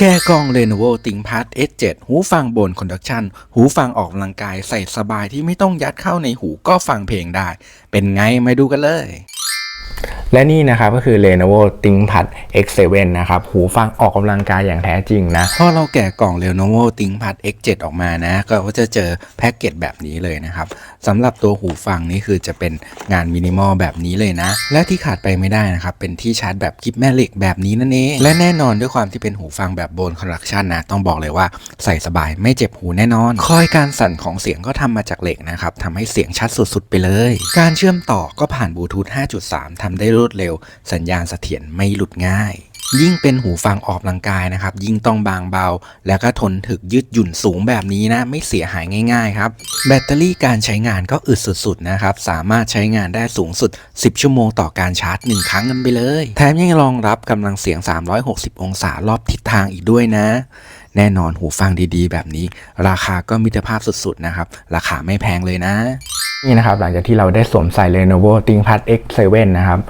แก้กล้อง Lenovo ThinkPad S7 หูฟังบนคอนดักชันหูฟังออกกำลังกายใส่สบายที่ไม่ต้องยัดเข้าในหูก็ฟังเพลงได้ เป็นไงมาดูกันเลย และนี่นะครับก็คือ Lenovo ThinkPad X7 นะครับหูฟังออกกำลังกายอย่างแท้จริงนะพอเราแกะกล่อง Lenovo ThinkPad X7 ออกมานะ ก็จะเจอแพ็กเกจแบบนี้เลยนะครับสำหรับตัวหูฟังนี่คือจะเป็นงานมินิมอลแบบนี้เลยนะ และที่ขาดไปไม่ได้นะครับเป็นที่ชาร์จแบบคลิปแม่เหล็กแบบนี้นั่นเอง และแน่นอนด้วยความที่เป็นหูฟังแบบโบนคอนดักชันนะต้องบอกเลยว่าใส่สบายไม่เจ็บหูแน่นอน คอยการสั่นของเสียงก็ทำมาจากเหล็กนะครับทำให้เสียงชัดสุดๆไปเลย การเชื่อมต่อก็ผ่านบลูทูธ5.3ทำได้รวดเร็ว สัญญาณเสถียรไม่หลุดง่าย ยิ่งเป็นหูฟังออกกำลังกายนะครับ ยิ่งต้องบางเบา แล้วก็ทนถึกยืดหยุ่นสูงแบบนี้นะ ไม่เสียหายง่ายๆครับ แบตเตอรี่การใช้งานก็อึดสุดๆนะครับ สามารถใช้งานได้สูงสุด 10 ชั่วโมงต่อการชาร์จ 1 ครั้งกันไปเลย แถมยังรองรับกำลังเสียง 360 องศารอบทิศทางอีกด้วยนะแน่นอนหูฟังดีๆ แบบนี้ ราคาก็มิตรภาพสุดๆนะครับ ราคาไม่แพงเลยนะ นี่นะครับหลังจากที่เราได้สวมใส่ Lenovo ThinkPad X7 นะครับ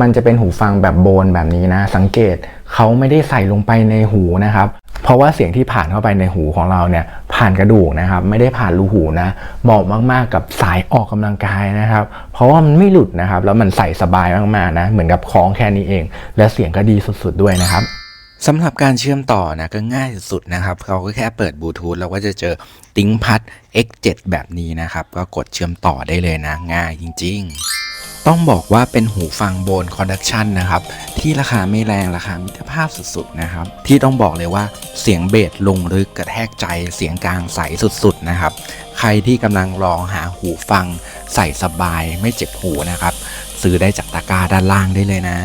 มันจะเป็นหูฟังแบบโบนแบบนี้นะ สังเกตเขาไม่ได้ใส่ลงไปในหูนะครับ เพราะว่าเสียงที่ผ่านเข้าไปในหูของเราเนี่ยผ่านกระดูกนะครับ ไม่ได้ผ่านรูหูนะเหมาะมากๆกับสายออกกำลังกายนะครับ เพราะว่ามันไม่หลุดนะครับ แล้วมันใส่สบายมากๆนะ เหมือนกับคล้องแค่นี้เอง และเสียงก็ดีสุดๆด้วยนะครับ สำหรับการเชื่อมต่อนะก็ง่ายสุดนะครับเขาก็แค่เปิดบลูทูธแล้วก็จะเจอติ้งพัด X7 แบบนี้นะครับ ก็กดเชื่อมต่อได้เลยนะ ง่ายจริง ๆ ต้องบอกว่าเป็นหูฟังโบนคอนดักชันนะครับ ที่ราคาไม่แรงราคามิตรภาพสุดๆนะครับ ที่ต้องบอกเลยว่าเสียงเบสลงลึกกระแทกใจเสียงกลางใสสุดๆนะครับ ใครที่กำลังลองหาหูฟังใส่สบายไม่เจ็บหูนะครับ ซื้อได้จากตะกร้าด้านล่างได้เลยนะ